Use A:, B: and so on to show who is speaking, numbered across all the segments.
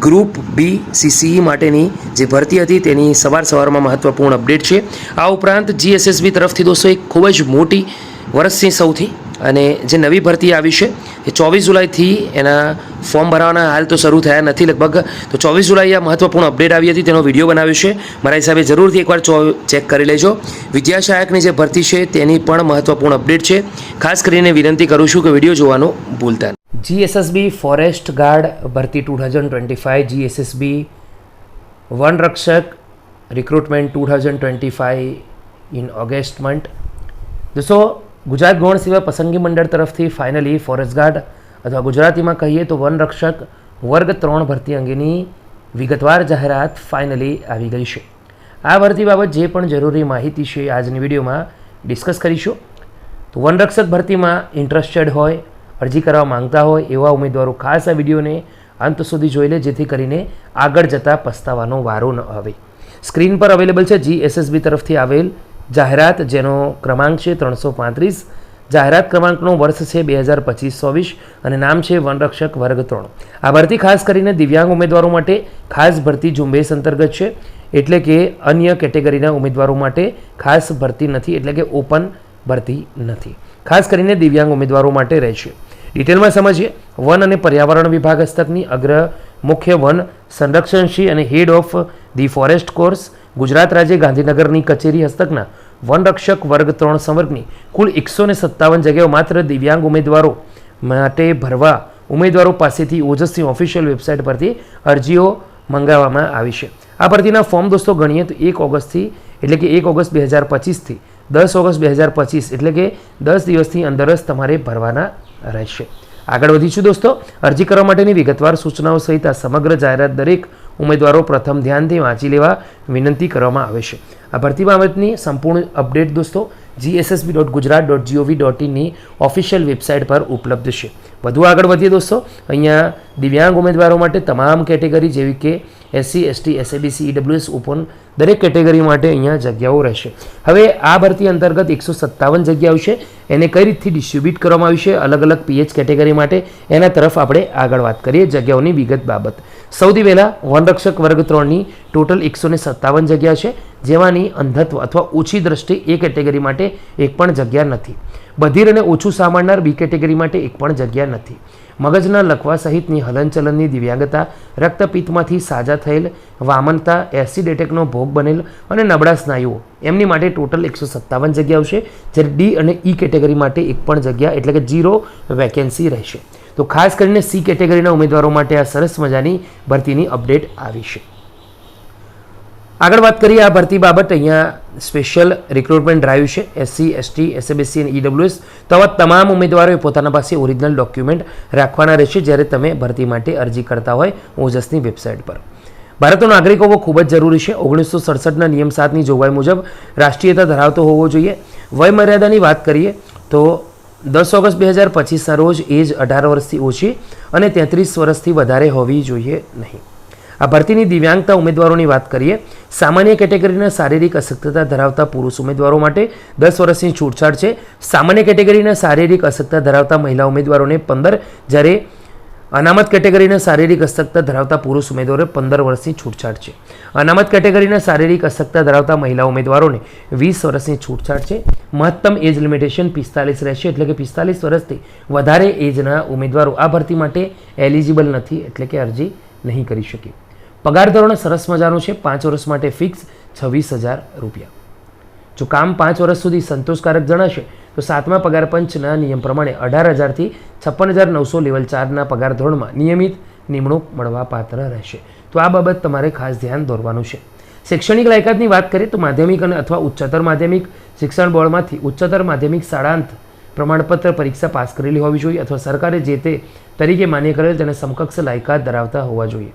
A: Group B CCE માટેની જે ભરતી હતી તેની સવાર સવારમાં મહત્ત્વપૂર્ણ અપડેટ છે. આ ઉપરાંત જીએસએસબી તરફથી દોસ્તો, એક ખૂબ જ મોટી વર્ષની સૌથી અને જે નવી ભરતી આવી છે, એ ચોવીસ જુલાઈથી એના ફોર્મ ભરવાના હાલ તો શરૂ થયા નથી લગભગ. તો ચોવીસ જુલાઈ આ મહત્ત્વપૂર્ણ અપડેટ આવી હતી, તેનો વીડિયો બનાવ્યો છે. મારા હિસાબે જરૂરથી એકવાર ચેક કરી લેજો. વિદ્યાસહાયકની જે ભરતી છે, તેની પણ મહત્ત્વપૂર્ણ અપડેટ છે. ખાસ કરીને વિનંતી કરું છું કે વીડિયો જોવાનું ભૂલતા જીએસએસબી ફોરેસ્ટ ગાર્ડ ભરતી two thousand twenty five GSSB વનરક્ષક recruitment two thousand twenty five in August month. દોસ્તો ગુજરાત ગૌણ સેવા પસંદગી મંડળ તરફથી ફાઇનલી ફોરેસ્ટ ગાર્ડ અથવા ગુજરાતીમાં કહીએ તો વનરક્ષક વર્ગ ત્રણ ભરતી અંગેની વિગતવાર જાહેરાત ફાઇનલી આવી ગઈ છે. આ ભરતી બાબત જે પણ જરૂરી માહિતી છે આજની વિડીયોમાં ડિસ્કસ કરીશું. તો વનરક્ષક ભરતીમાં ઇન્ટરેસ્ટેડ હોય, અરજી કરવા માંગતા હોય એવા ઉમેદવારો ખાસ આ વિડીયોને અંત સુધી જોઈ લે, જેથી કરીને આગળ જતાં પસ્તાવાનો વારો ન આવે. સ્ક્રીન પર અવેલેબલ છે જીએસએસબી તરફથી આવેલ જાહેરાત જેનો ક્રમાંક છે ત્રણસો પાંત્રીસ. જાહેરાત ક્રમાંકનો વર્ષ છે બે હજાર પચીસ ચોવીસ અને નામ છે વનરક્ષક વર્ગ ત્રણ. આ ભરતી ખાસ કરીને દિવ્યાંગ ઉમેદવારો માટે ખાસ ભરતી ઝુંબેશ અંતર્ગત છે. એટલે કે અન્ય કેટેગરીના ઉમેદવારો માટે ખાસ ભરતી નથી, એટલે કે ઓપન ભરતી નથી. ખાસ કરીને દિવ્યાંગ ઉમેદવારો માટે રહેશે. ડિટેલમાં સમજીએ, વન અને પર્યાવરણ વિભાગ હસ્તકની અગ્ર મુખ્ય વન સંરક્ષણશ્રી અને head of the forest force Gujarat રાજ્ય ગાંધીનગરની કચેરી હસ્તકના વનરક્ષક વર્ગ ત્રણ સંવર્ગની કુલ એકસો ને સત્તાવન જગ્યાઓ માત્ર દિવ્યાંગ ઉમેદવારો માટે ભરવા ઉમેદવારો પાસેથી ઓજસની ઓફિશિયલ વેબસાઇટ પરથી અરજીઓ મંગાવવામાં આવી છે. આ ભરતીના ફોર્મ દોસ્તો ગણીએ તો એક ઓગસ્ટથી એટલે કે એક ઓગસ્ટ બે હજાર પચીસથી દસ ઓગસ્ટ બે હજાર પચીસ એટલે કે દસ દિવસની અંદર જ તમારે ભરવાના રહેશે. આગળ વધીશું દોસ્તો. અરજી કરવા માટેની વિગતવાર સૂચનાઓ સહિત આ સમગ્ર જાહેરાત દરેક ઉમેદવારો પ્રથમ ધ્યાનથી વાંચી લેવા વિનંતી કરવામાં આવે છે. આ ભરતી બાબતની સંપૂર્ણ અપડેટ દોસ્તો GSSB dot Gujarat dot GOV dot ઇનની official website પર ઉપલબ્ધ છે. વધુ આગળ વધીએ દોસ્તો, અહીંયા દિવ્યાંગ ઉમેદવારો માટે તમામ કેટેગરી જેવી કે SC ST SABC EWS open દરેક કેટેગરી માટે અહીંયા જગ્યાઓ રહેશે. હવે આ ભરતી અંતર્ગત એકસો સત્તાવન જગ્યાઓ છે. એને કઈ રીતથી ડિસ્ટ્રીબ્યુટ કરવામાં આવી છે? અલગ અલગ પીએચ કેટેગરી માટે. એના તરફ આપણે આગળ વાત કરીએ જગ્યાઓની વિગત બાબત. સૌથી પહેલાં વનરક્ષક વર્ગ ત્રણની ટોટલ એકસો સત્તાવન જગ્યા છે. જેમાંની અંધત્વ અથવા ઓછી દ્રષ્ટિ એ કેટેગરી માટે એક પણ જગ્યા નથી. બધીર અને ઓછું સાંભળનાર બી કેટેગરી માટે એક પણ જગ્યા નથી. મગજના લખવા સહિતની હલનચલનની દિવ્યાંગતા, રક્તપિત્તમાંથી સાજા થયેલ વામનતા, એસિડ એટેકનો ભોગ બનેલ અને નબળા સ્નાયુઓ, એમની માટે ટોટલ એકસો સત્તાવન જગ્યાઓ છે જ્યારે ડી અને ઈ કેટેગરી માટે એક પણ જગ્યા એટલે કે ઝીરો વેકેન્સી રહેશે. તો ખાસ કરીને સી કેટેગરીના ઉમેદવારો માટે આ સરસ મજાની ભરતીની અપડેટ આવી છે. આગળ વાત કરીએ આ ભરતી બાબત. અહીંયા સ્પેશિયલ રિક્રુટમેન્ટ ડ્રાઈવ છે એસસી એસટી એસએબીસી અને ઈડબ્લ્યુએસ તો આવા તમામ ઉમેદવારોએ પોતાના પાસે ઓરિજિનલ ડોક્યુમેન્ટ રાખવાના રહેશે જ્યારે તમે ભરતી માટે અરજી કરતા હોય ઓજસની વેબસાઇટ પર. ભારતનો નાગરિક હોવો ખૂબ જ જરૂરી છે. ઓગણીસો સડસઠના નિયમ સાતની જોગવાઈ મુજબ રાષ્ટ્રીયતા ધરાવતો હોવો જોઈએ. વયમર્યાદાની વાત કરીએ તો દસ ઓગસ્ટ બે હજાર પચીસના રોજ એજ અઢાર વર્ષથી ઓછી અને તેત્રીસ વર્ષથી વધારે હોવી જોઈએ નહીં. આ ભરતીની દિવ્યાંગતા ઉમેદવારોની વાત કરીએ, સામાન્ય કેટેગરીના શારીરિક અશક્તતા ધરાવતા પુરુષ ઉમેદવારો માટે દસ વર્ષની છૂટછાટ છે. સામાન્ય કેટેગરીના શારીરિક અશક્તતા ધરાવતા મહિલા ઉમેદવારોને પંદર, જ્યારે અનામત કેટેગરીના શારીરિક અશક્તતા ધરાવતા પુરુષ ઉમેદવારોને પંદર વર્ષની છૂટછાટ છે. અનામત કેટેગરીના શારીરિક અશક્તતા ધરાવતા મહિલા ઉમેદવારોને વીસ વર્ષની છૂટછાટ છે. મહત્તમ એજ લિમિટેશન પિસ્તાલીસ રહેશે, એટલે કે પિસ્તાલીસ વર્ષથી વધારે એજના ઉમેદવારો આ ભરતી માટે એલિજિબલ નથી, એટલે કે અરજી નહીં કરી શકે. પગાર ધોરણ સરસ મજાનું છે, પાંચ વર્ષ માટે ફિક્સ છવ્વીસ હજાર રૂપિયા. જો કામ પાંચ વર્ષ સુધી સંતોષકારક જણાશે, તો સાતમા પગાર પંચના નિયમ પ્રમાણે અઢાર હજારથી છપ્પન હજાર નવસો લેવલ ચારના પગાર ધોરણમાં નિયમિત નિમણૂક મળવા પાત્ર રહેશે. તો આ બાબત તમારે ખાસ ધ્યાન દોરવાનું છે. શૈક્ષણિક લાયકાતની વાત કરીએ તો માધ્યમિક અને અથવા ઉચ્ચતર માધ્યમિક શિક્ષણ બોર્ડમાંથી ઉચ્ચતર માધ્યમિક શાળાંત પ્રમાણપત્ર પરીક્ષા પાસ કરેલી હોવી જોઈએ અથવા સરકારે જે તે તરીકે માન્ય કરેલ તેને સમકક્ષ લાયકાત ધરાવતા હોવા જોઈએ.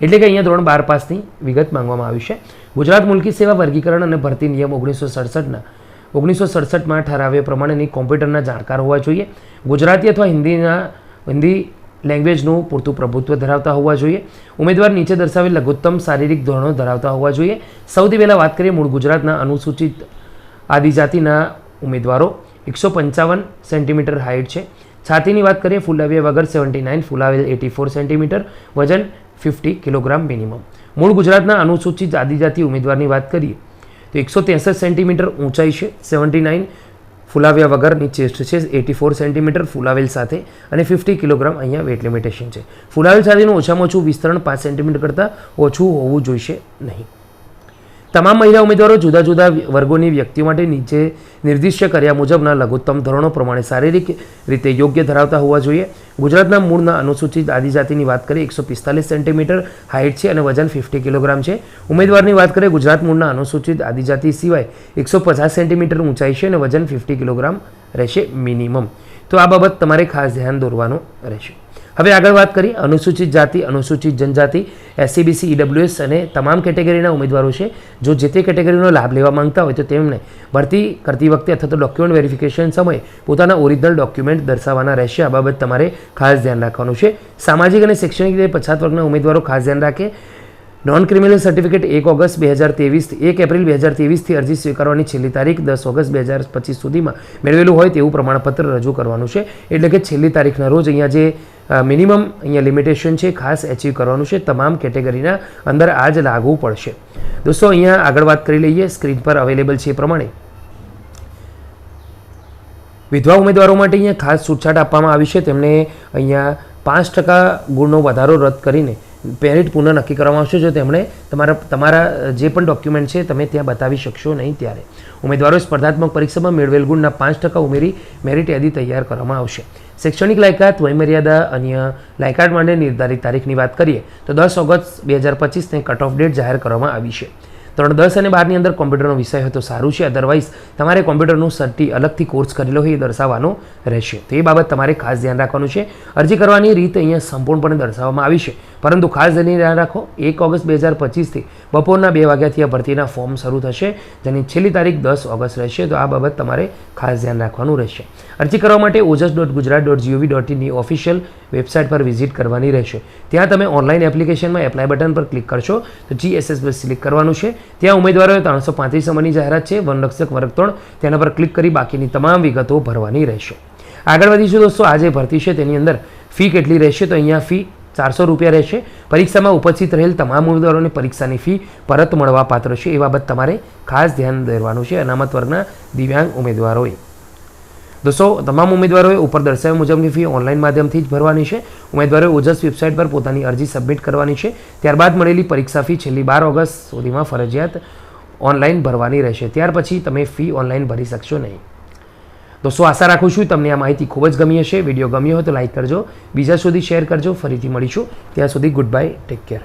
A: એટલે કે અહીંયા ધોરણ બાર પાસની વિગત માંગવામાં આવી છે. ગુજરાત મુલકી સેવા વર્ગીકરણ અને ભરતી નિયમ ઓગણીસો સડસઠના ઓગણીસો સડસઠમાં ઠરાવ્યા પ્રમાણેની કોમ્પ્યુટરના જાણકાર હોવા જોઈએ. ગુજરાતી અથવા હિન્દીના, હિન્દી લેંગ્વેજનું પૂરતું પ્રભુત્વ ધરાવતા હોવા જોઈએ. ઉમેદવાર નીચે દર્શાવેલ લઘુત્તમ શારીરિક ધોરણો ધરાવતા હોવા જોઈએ. સૌથી પહેલાં વાત કરીએ મૂળ ગુજરાતના અનુસૂચિત આદિજાતિના ઉમેદવારો. એકસો પંચાવન સેન્ટીમીટર હાઇટ છે. છાતીની વાત કરીએ, ફૂલાવ્યા વગર સેવન્ટી નાઇન, ફૂલાવેલ એટી ફોર સેન્ટીમીટર વજન ફિફ્ટી કિલોગ્રામ મિનિમમ. મૂળ ગુજરાતના અનુસૂચિત આદિજાતિ ઉમેદવારની વાત કરીએ, તો એકસો ત્રેસઠ સેન્ટીમીટર ઊંચાઈ છે, સેવન્ટી નાઇન ફુલાવ્યા વગરની ચેસ્ટ છે, એટી ફોર સેન્ટીમીટર ફુલાવેલ સાથે અને ફિફ્ટી કિલોગ્રામ અહીંયા વેટ લિમિટેશન છે. ફુલાવેલ સાથેનું ઓછામાં ઓછું વિસ્તરણ પાંચ સેન્ટીમીટર કરતાં ઓછું હોવું જોઈશે નહીં. તમામ મહિલા ઉમેદવારો જુદા જુદા વર્ગોની વ્યક્તિઓ માટે નીચે નિર્દિષ્ટ કર્યા મુજબના લઘુત્તમ ધોરણો પ્રમાણે શારીરિક રીતે યોગ્ય ધરાવતા હોવા જોઈએ. ગુજરાતના મૂળના અનુસૂચિત આદિજાતિની વાત કરીએ, એકસો પિસ્તાલીસ સેન્ટીમીટર હાઇટ છે અને વજન ફિફ્ટી કિલોગ્રામ છે. ઉમેદવારની વાત કરીએ, ગુજરાત મૂળના અનુસૂચિત આદિજાતિ સિવાય એકસો પચાસ સેન્ટીમીટર ઊંચાઈ છે અને વજન ફિફ્ટી કિલોગ્રામ રહેશે મિનિમમ. તો આ બાબત તમારે ખાસ ધ્યાન દોરવાનું રહેશે. હવે આગળ વાત કરીએ અનુસૂચિત જાતિ, અનુસૂચિત જનજાતિ એસસીબીસી ઈડબ્લ્યુએસ અને તમામ કેટેગરીના ઉમેદવારો છે. જો જે તે કેટેગરીનો લાભ લેવા માંગતા હોય તો તેમને ભરતી કરતી વખતે અથવા તો ડોક્યુમેન્ટ વેરિફિકેશન સમયે પોતાના ઓરિજિનલ ડોક્યુમેન્ટ દર્શાવવાના રહેશે. આ બાબત તમારે ખાસ ધ્યાન રાખવાનું છે. સામાજિક અને શૈક્ષણિક રીતે પછાત વર્ગના ઉમેદવારો ખાસ ધ્યાન રાખે. નોન ક્રિમિનલ સર્ટિફિકેટ એક ઓગસ્ટ બે હજાર ત્રેવીસથી, એક એપ્રિલ બે હજાર ત્રેવીસથી અરજી સ્વીકારવાની છેલ્લી તારીખ દસ ઓગસ્ટ બે હજાર પચીસ સુધીમાં મેળવેલું હોય તેવું પ્રમાણપત્ર રજૂ કરવાનું છે. એટલે કે છેલ્લી તારીખના રોજ અહીંયા જે મિનિમમ અહીંયા લિમિટેશન છે, ખાસ એચીવ કરવાનું છે, તમામ કેટેગરીના અંદર આ જ લાગુ પડશે. દોસ્તો, અહીંયા આગળ વાત કરી લઈએ સ્ક્રીન પર અવેલેબલ છે પ્રમાણે. વિધવા ઉમેદવારો માટે અહીંયા ખાસ છૂટછાટ આપવામાં આવી છે. તેમને અહીંયા પાંચ ટકા ગુણનો વધારો રદ કરીને પેરિટ પુનઃ નક્કી કરવામાં આવશે. જો તેમણે તમારા તમારા જે પણ ડોક્યુમેન્ટ છે, તમે ત્યાં બતાવી શકશો નહીં ત્યારે. ઉમેદવારો સ્પર્ધાત્મક પરીક્ષામાં મેળવેલ ગુણના પાંચ ટકા ઉમેરી મેરિટ યાદી તૈયાર કરવામાં આવશે. શૈક્ષણિક લાયકાત, વયમર્યાદા, અન્ય લાયકાત માટે નિર્ધારિત તારીખની વાત કરીએ, તો દસ ઓગસ્ટ બે હજાર પચીસને કટ ઓફ ડેટ જાહેર કરવામાં આવી છે. ધોરણ દસ અને બારની અંદર કોમ્પ્યુટરનો વિષય હોય તો સારું છે. અદરવાઇઝ તમારે કોમ્પ્યુટરનું સર્ટી અલગથી કોર્સ કરેલો હોય એ દર્શાવવાનો રહેશે. તો એ બાબત તમારે ખાસ ધ્યાન રાખવાનું છે. અરજી કરવાની રીત અહીંયા સંપૂર્ણપણે દર્શાવવામાં આવી છે. પરંતુ ખાસ ધ્યાન રાખો, એક ઓગસ્ટ બે હજાર પચીસથી બપોરના બે વાગ્યાથી આ ભરતીના ફોર્મ શરૂ થશે, જેની છેલ્લી તારીખ દસ ઓગસ્ટ રહેશે. તો આ બાબત તમારે ખાસ ધ્યાન રાખવાનું રહેશે. અરજી કરવા માટે OJAS dot Gujarat dot GOV dot ઇનની official website પર વિઝિટ કરવાની રહેશે. ત્યાં તમે ઓનલાઈન એપ્લિકેશનમાં એપ્લાય બટન પર ક્લિક કરશો, તો જીએસએસ પર સિલેક્ટ કરવાનું છે. ત્યાં ઉમેદવારોએ ત્રણસો પાંત્રીસ નંબરની જાહેરાત છે વનરક્ષક વર્ગ ત્રણ, તેના પર ક્લિક કરી બાકીની તમામ વિગતો ભરવાની રહેશે. આગળ વધીશું દોસ્તો, આજે ભરતી છે, તેની અંદર ફી કેટલી રહેશે? તો અહીંયા ફી ચારસો રૂપિયા રહેશે. પરીક્ષામાં ઉપસ્થિત રહેલ તમામ ઉમેદવારોને પરીક્ષાની ફી પરત મળવા પાત્ર છે. એ બાબત તમારે ખાસ ધ્યાન દોરવાનું છે. અનામત વર્ગના દિવ્યાંગ ઉમેદવારોએ. દોસ્તો, તમામ ઉમેદવારોએ ઉપર દર્શાવ્યા મુજબની ફી ઓનલાઈન માધ્યમથી જ ભરવાની છે. ઉમેદવારોએ ઓજસ વેબસાઇટ પર પોતાની અરજી સબમિટ કરવાની છે. ત્યારબાદ મળેલી પરીક્ષા ફી છેલ્લી બાર ઓગસ્ટ સુધીમાં ફરજિયાત ઓનલાઈન ભરવાની રહેશે. ત્યાર પછી તમે ફી ઓનલાઈન ભરી શકશો નહીં. દોસ્તો આશા રાખું છું તમને આ માહિતી ખૂબ જ ગમી હશે. વીડિયો ગમ્યો હોય તો લાઇક કરજો. બીજા સુધી શેર કરજો. ફરીથી મળીશું. ત્યાં સુધી ગુડ બાય ટેક કેર.